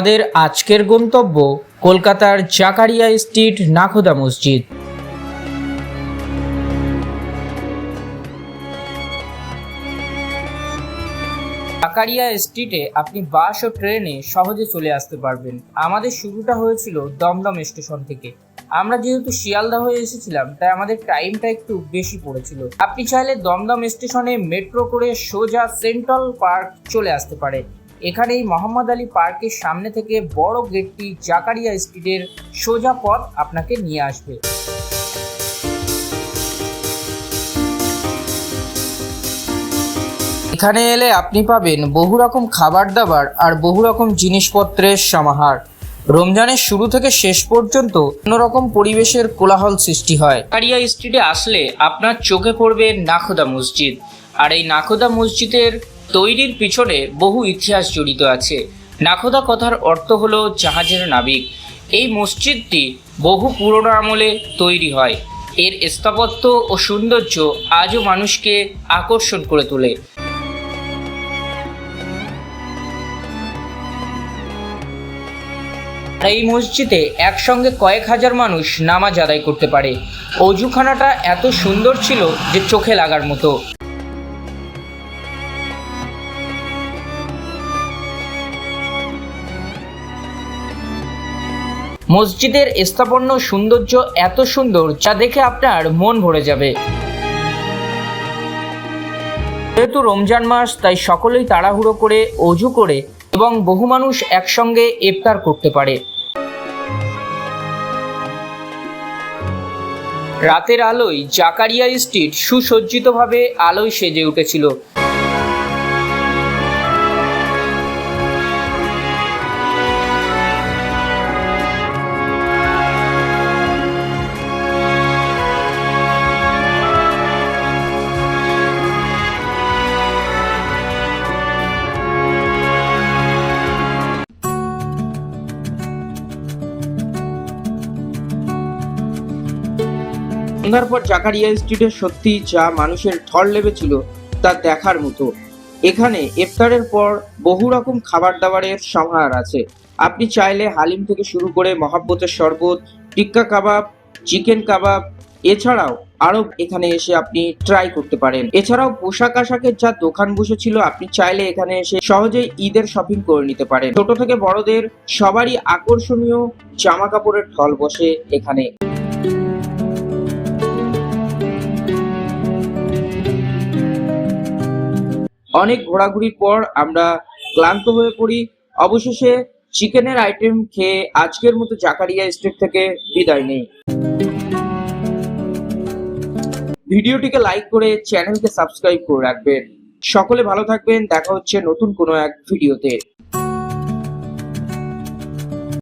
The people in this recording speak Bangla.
আমাদের আজকের গন্তব্য কলকাতার জাকারিয়া স্ট্রিট নাখোদা মসজিদ। জাকারিয়া স্ট্রিটে আপনি বাস ও ট্রেনে সহজে চলে আসতে পারবেন। আমাদের শুরুটা হয়েছিল দমদম স্টেশন থেকে। আমরা যেহেতু শিয়ালদা হয়ে এসেছিলাম, তাই আমাদের টাইমটা একটু বেশি পড়েছিল। আপনি চাইলে দমদম স্টেশনে মেট্রো করে সোজা সেন্ট্রাল পার্ক চলে আসতে পারে এখানে এই মোহাম্মদ আলী পার্কের সামনে থেকে বড় গেটটি জাকারিয়া স্ট্রিটের সোজা পথ আপনাকে নিয়ে আসবে। এখানে এলে আপনি পাবেন বহু রকম খাবার দাবার আর বহু রকম জিনিসপত্রের সমাহার। রমজানের শুরু থেকে শেষ পর্যন্ত অন্যরকম পরিবেশের কোলাহল সৃষ্টি হয়। কারিয়া স্ট্রিটে আসলে আপনার চোখে পড়বে নাখোদা মসজিদ। আর এই নাখোদা মসজিদের তৈরির পিছনে বহু ইতিহাস জড়িত আছে। নাখোদা কথার অর্থ হলো জাহাজের নাবিক। এই মসজিদটি বহু পুরনো আমলে তৈরি হয়। এর স্থাপত্য ও সৌন্দর্য আজও মানুষকে আকর্ষণ করে তোলে। এই মসজিদে একসঙ্গে কয়েক হাজার মানুষ নামাজ আদায় করতে পারে। অজুখানাটা এত সুন্দর ছিল যে চোখে লাগার মতো। মসজিদের স্থাপন্য সৌন্দর্য এত সুন্দর যা দেখে আপনার মন ভরে যাবে। যেহেতু রমজান মাস, তাই সকলেই তাড়াহুড়ো করে, অজু করে এবং বহু মানুষ একসঙ্গে ইফতার করতে পারে। রাতের আলোয় জাকারিয়া স্ট্রিট সুসজ্জিতভাবে আলোয় সেজে উঠেছিল। সন্ধ্যার পর জাকারিয়া স্ট্রিটে সত্যি যা মানুষের ঢল লেগেছিল তা দেখার মতো। এখানে ইফতারের পর বহু রকম খাবার দাবারের সমাহার আছে। আপনি চাইলে হালিম থেকে শুরু করে মহাব্বতের শরবত, টিক্কা কাবাব, চিকেন কাবাব, এছাড়াও আরও এখানে এসে আপনি ট্রাই করতে পারেন। এছাড়াও পোশাক আশাকের যা দোকান বসেছিল, আপনি চাইলে এখানে এসে সহজেই ঈদের শপিং করে নিতে পারেন। ছোট থেকে বড়দের সবারই আকর্ষণীয় জামা কাপড়ের ঢল বসে এখানে। অনেক ঘোরাঘুরির পর আমরা ক্লান্ত হয়ে পড়ি। অবশেষে চিকেনের আইটেম খেয়ে আজকের মতো জাকারিয়া স্ট্রিট থেকে বিদায় নেই। ভিডিওটিকে লাইক করে চ্যানেলকে সাবস্ক্রাইব করে রাখবেন। সকলে ভালো থাকবেন। দেখা হচ্ছে নতুন কোনো এক ভিডিওতে